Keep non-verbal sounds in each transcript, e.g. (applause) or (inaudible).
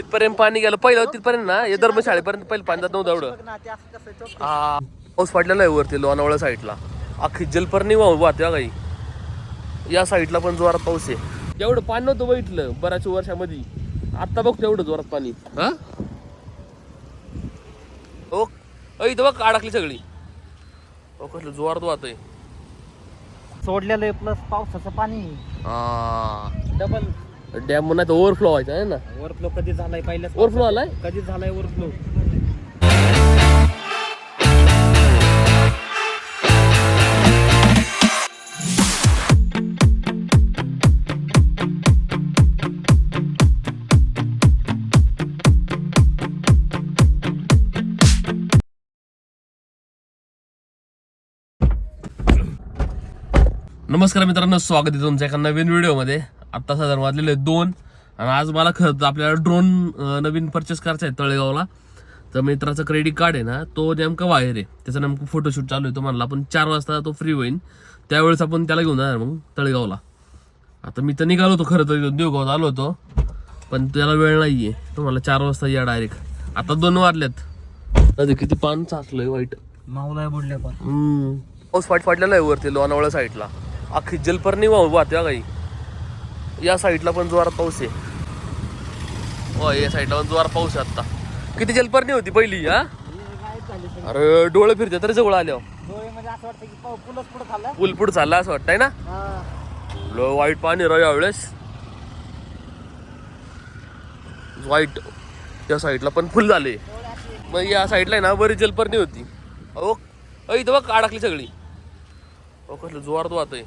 तिथपर्यंत पाणी गेलं पहिलं तिथपर्यंत ना हे धर्मशाळेपर्यंत पहिलं पाणी जात नव्हतं एवढं. हा. पाऊस पडलेला आहे वरती लोणावळा साईडला. अख्खी जलपर्णी वाहते काही या साईडला पण जोरात पाऊस आहे. एवढं पाणी नव्हतं बघितलं बऱ्याच वर्षामध्ये. आता बघतो एवढं जोरात पाणी. हा? अ, इथं बघ अडकली सगळी. हो कसलं जोरात वाहत आहे. सोडलेलं आहे प्लस पावसाचं पाणी. डबल डॅम नाही तर ओव्हरफ्लो व्हायचा आहे ना? ओव्हरफ्लो कधी झालाय पहिल्या ओव्हरफ्लो आलाय? कधी झालाय ओव्हरफ्लो नमस्कार मित्रांनो स्वागत आहे तुमच्या एका नवीन व्हिडिओमध्ये आत्ता साधारण वाजलेले दोन. आणि आज मला खरं तर आपल्याला ड्रोन नवीन परचेस करायचा आहे तळेगावला. तर मित्राचं क्रेडिट कार्ड आहे ना तो नेमका बाहेर आहे. त्याचं नेमकं फोटोशूट चालू आहे. तो म्हणला आपण चार वाजता तो फ्री होईल त्यावेळेस आपण त्याला घेऊन जाणार मग तळेगावला. आता मी तर निघालो होतो खरं तर देवगावात आलो होतो. पण त्याला वेळ नाही आहे तो मला चार वाजता या डायरेक्ट आता दोन वाजल्यात अरे किती पान चाचलंय वाईट. माऊला बुडले पण. हम्म. पाऊस पाट पडलेला आहे वरती लोणावळा साईडला अख्खी जलपर्णी वाहून वाहते काही या साईडला पण जोरात पाऊस आहे. हो या साईडला पण जोरात पाऊस आहे आता. किती जलपर्णी होती पहिली हा? अरे डोळे फिरते तरी जवळ आल्यावर डोळे म्हणजे हो. पुलपुड चालला असं वाटतंय ना? लो वाईट पाणी राव यावेळेस. वाईट त्या साईडला पण फुल झाले. मग या साईडला आहे ना बरी जलपर्णी होती. अहो इथं बघ अडकली सगळी. अहो कसलं जोरात वाहत आहे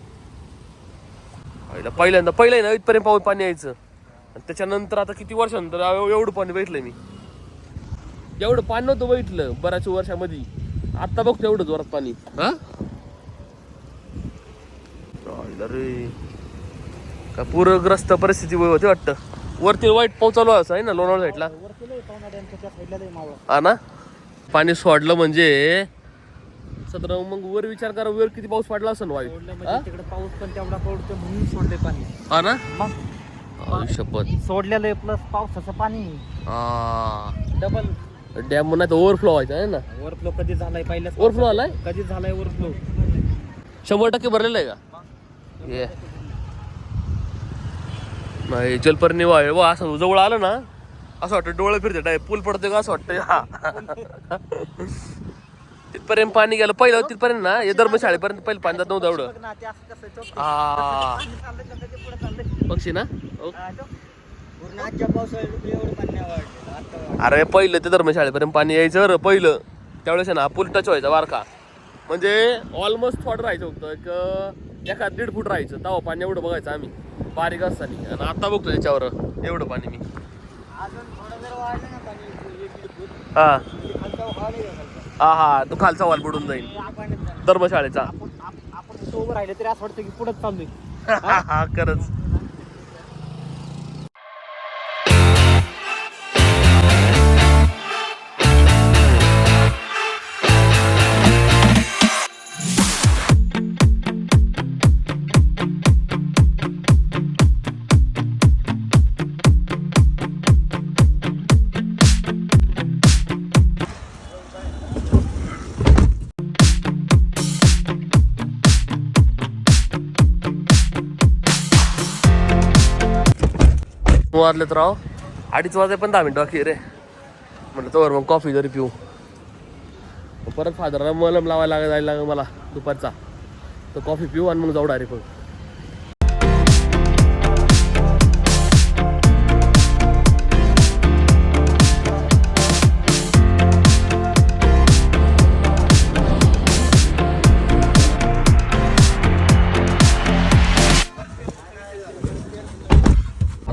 पहिला पहिल्यांदा पहिलं आहे ना इथपर्यंत पाऊस पाणी यायचं. आणि त्याच्यानंतर आता किती वर्षानंतर एव- एवढं पाणी बघितलंय मी. एवढं पाणी नव्हतं बघितलं बऱ्याच वर्षामध्ये. आता बघतो एवढं जोरात पाणी. हा? रे. का पूरग्रस्त परिस्थिती होती वाटतं. वरती वाईट पाऊस चालू असं आहे ना लोणावळा साईडला वरती लय पाहुणा डॅमच्या त्या साईडला लय मावळ. हा ना? पाणी सोडलं म्हणजे सदर मग वर विचार करा वर किती पाऊस पडला असेल वाईट. म्हणजे तिकडे पाऊस पण तेवढा पडतो म्हणून सोडले पाणी. हा ना? मग? शपथ. सोडलेलं आहे प्लस पावसाचं पाणी. डबल डॅम नाही तर ओव्हरफ्लो व्हायचा आहे ना? ओव्हरफ्लो कधी झालाय पहिल्या ओव्हरफ्लो आलाय? कधी झालाय ओव्हरफ्लो शंभर टक्के भरलेलं आहे का? ये नाही जलपर्णी वाय वा असं जवळ आलं ना असं वाटतं डोळे फिरते डाय पूल पडते का असं वाटतं हा. (laughs) तिथपर्यंत पाणी गेलं. पहिलं तिथपर्यंत ना हे धर्मशाळेपर्यंत पहिलं पाणी जात नव्हतं एवढं. हा पक्षी ना. अरे पहिलं ते धर्मशाळेपर्यंत पाणी यायचं रे पहिलं. त्यावेळेस ना पूल टच व्हायचा वारका म्हणजे ऑलमोस्ट थोडं राहायचं होतं एक एखाद दीड फूट राहायचं. तेव्हा पाणी एवढं बघायचं आम्ही. बारीक असताना. आणि आता बघतो त्याच्यावर एवढं पाणी मी. हा. हा हा तो खालचा वॉल बुडून जाईल. धर्मशाळेचा. आपण उभं राहिले तरी असं वाटतं की पुढे चाललोय. (laughs) हा खरंच. वाजलेत राव. अडीच वाजे पण दहा मिनिटं बाकी रे. म्हटलं तोवर मग कॉफी जरी पिऊ. परत फादरला मलम लावायला लागायला लागेल मला दुपारचा. तर कॉफी पिऊ आणि मग जाऊ डायरेक्ट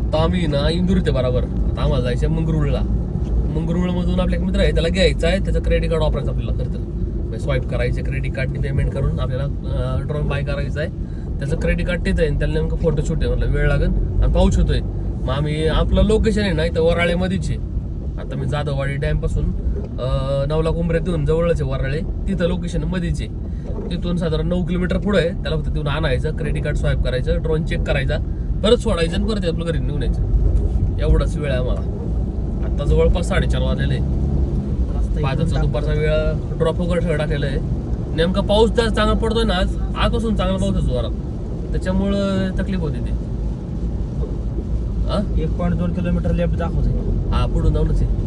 आता आम्ही ना इंदूर येते बरोबर. आता आम्हाला जायचं आहे मंगरुळला. मंगरुळमधून आपल्या एक मित्र आहे त्याला घ्यायचं आहे त्याचं क्रेडिट कार्ड वापरायचं आपल्याला तर. म्हणजे स्वाईप करायचे क्रेडिट कार्डनी पेमेंट करून आपल्याला ड्रॉन बाय करायचं आहे त्याचं क्रेडिट कार्ड तेच आहे आणि त्याला नेमकं फोटोशूट आहे म्हटलं वेळ लागेल. आणि पाऊस होतोय. मग आम्ही आपलं लोकेशन आहे ना इथं वराळेमध्येच आहे आता मी जाधववाडी डॅमपासून नवला कुंभऱ्यातून जवळच आहे वराळे तिथं लोकेशन मध्येच आहे तिथून साधारण नऊ किलोमीटर पुढे आहे. त्याला फक्त तिथून आणायचं क्रेडिट कार्ड स्वाईप करायचं ड्रोन चेक करायचा. परत सोडायचं आणि परत आपलं घरी निघून यायचं. एवढाच वेळ आहे आम्हाला. आता जवळपास साडेचार वाजलेले पाचचा दुपारचा वेळ ड्रॉप वगैरे ठेव टाकलेला आहे. नेमका पाऊस जास्त चांगला पडतोय ना आज आजपासून चांगला पाऊस आहे जोरात. त्याच्यामुळं तकलीफ होती ती. हा एक पॉईंट दोन किलोमीटर लेफ्ट दाखवतोय. हा पुढून जाऊनच आहे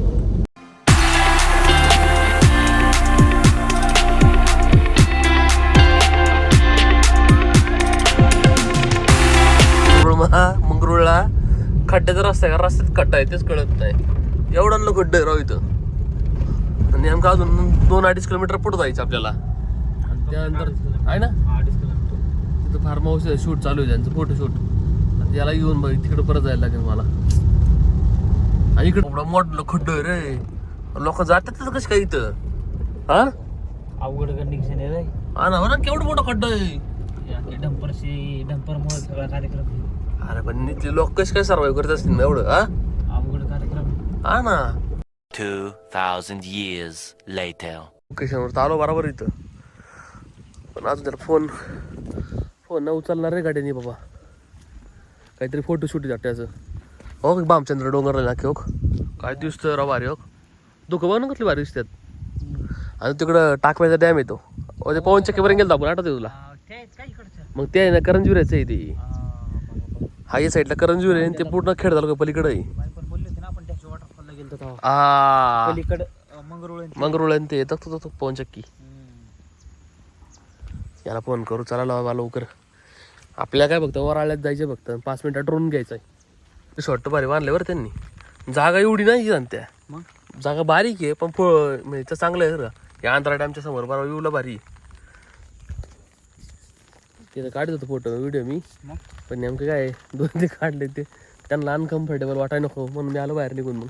खड्ड्याचा रस्ता आहे का रस्त्यात खड्डा आहे तेच कळत नाही. एवढा खड्डा आहे राव इथं. आणि नेमकं अजून दोन अडीच किलोमीटर पुढे जायचं आपल्याला. त्यानंतर आहे ना? अडीच किलोमीटर. तिथं फार्म हाऊस शूट चालू आहे त्यांचं फोटो शूट याला येऊन बघ तिकडे परत जायला लागेल मला. आणि इकडे एवढा मोठं खड्ड आहे रे. लोक जातात कशी काय इथं? हा? अवघड कंडिशन आहे रे. हा ना हो ना केवढं मोठं खड्ड आहे. डंपरशी डंपरमुळे सगळा कार्यक्रम. अरे पण इथले लोक कसे काय सर्वाईव्ह करत असतील ना एवढं हा? अवघड कार्यक्रम. आहे. हा ना. 2,000 years later. लोकेशनवर तर आलो बरोबर इथं. पण अजून त्याला फोन फोन न उचलणार रे गाडीने बाबा. काहीतरी फोटो शूट त्याचं. हो की बामचंद्र डोंगर ना हो काय दिसतं राव भारी हो दुःख बघ ना कसली भारी दिसतात आणि तिकडं टाकव्याचा डॅम येतो अहो, ते पवन चक्कीपर्यंत गेलो आपण आठवते तुला? मग ते आहे ना करंजविराचं आहे ते. हा या साईडला करंजवीर आहे आणि ते पूर्ण खेड झालं पलीकडे आहे. पण बोलली होती ना आपण त्याच्या वॉटरफॉलला गेलो तेव्हा. आ. पलीकडे मंगरुळ मंगरुळ आणि ते येतात तो पवन चक्की. याला फोन करू चला लावा लवकर. आपल्याला काय बघतं वराळ्यात जायचं फक्त. पाच मिनिटात ड्रोन घ्यायचा आहे. शॉर्ट भारी बांधले बरं त्यांनी. जागा एवढी नाही सांगत्या मग? जागा बारीक आहे पण फळ म्हणजे इथं चांगलं आहे का. या अंतरा डॅमच्या समोर बरोबर येऊला भारी आहे. तिथं काढत होतो फोटो व्हिडिओ मी. पण नेमकं काय दोन ते काढले ते. त्यांना अनकम्फर्टेबल वाटाय नको म्हणून मी आलो बाहेर निघून मग.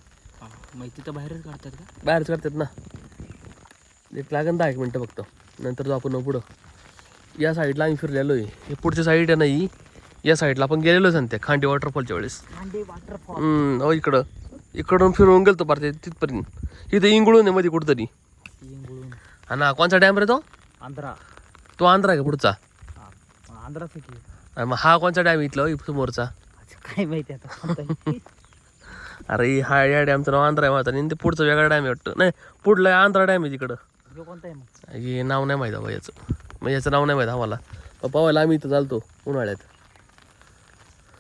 मग तिथं बाहेरच काढतात का? बाहेरच करतात ना. एक लागेल दहा एक मिनटं फक्त. नंतर जाऊ आपण पुढं. या साईडला आम्ही फिरलेलो आहे. हे पुढच्या साईड आहे नाही या साईडला आपण गेलेलो सांगते खांडी वॉटरफॉलच्या वेळेस. खांडे वॉटरफॉल हम्म, हो इकडं. इकडून फिरून गेलतो पार तिथपर्यंत. इथं इंगळून आहे मध्ये कुठतरी. हा ना कोणचा डॅम रे तो? आंध्रा. तो आंध्रा आहे का पुढचा? आंध्रा सिटी आणि मग हा कोणचा डॅम इथला? हो, समोरचा काय माहिती आता कोणता आहे. (laughs) अरे हा या डॅमचं नाव आंध्रा आहे माझा. आणि ते पुढचा वेगळा डॅम आहे वाटतं. नाही पुढला आंध्रा डॅम आहे तिकडं. कोणता आहे मग? हे नाव नाही माहीत बाबा याचं. मग याचं नाव नाही माहीत आम्हाला. पण पावायला आम्ही इथं चालतो उन्हाळ्यात.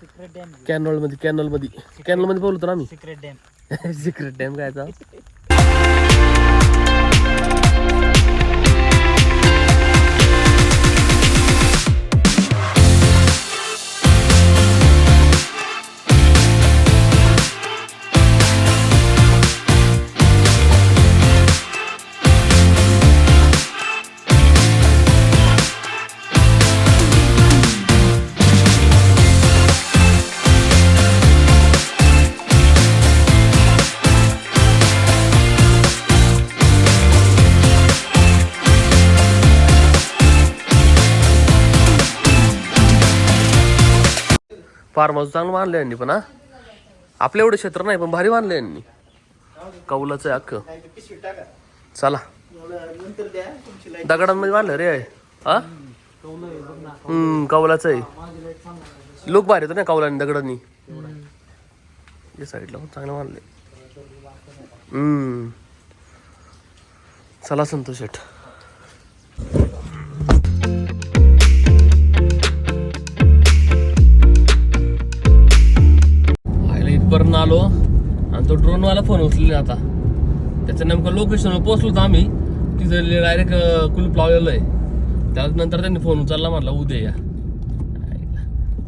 सिक्रेट डॅम कॅनॉलमध्ये कॅनॉलमध्ये कॅनॉलमध्ये बोलतो ना आम्ही. सिक्रेट डॅम सिक्रेट डॅम काय फार्म हाऊस चांगलं मानलं यांनी पण हा? आपल्या एवढं क्षेत्र नाही पण भारी मानलं यांनी. कौलाचं आहे अख्खं. चला. दगडांमध्ये मानलं रे हा? हम्म कौलाचं आहे. लोक भारी येतो ना कौलानी दगडांनी. या साईडला पण चांगलं बांधले हम्म. चला संतोष शेठ. तो ड्रोनवाला फोन उचलेला आता. त्याचं नेमकं लोकेशनवर पोहोचलो होतो आम्ही. तिथं डायरेक्ट कुलूप लावलेलं आहे. त्यानंतर त्यांनी फोन उचलला म्हटलं उद्या या.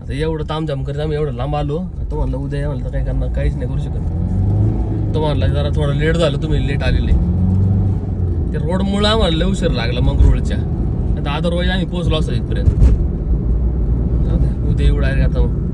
आता एवढं तामझाम करीत आम्ही एवढं लांब आलो. तो म्हणलं उद्या या. म्हणलं तर काय करणार काहीच नाही करू शकत. तो म्हणला जरा थोडं लेट झालं तुम्ही लेट आलेले. ते रोडमुळं आम्हाला लय उशीर लागला मंगरुळच्या. आता अदरवाईज आम्ही पोहोचलो असतो इथपर्यंत. उद्या एवढं आहे आता.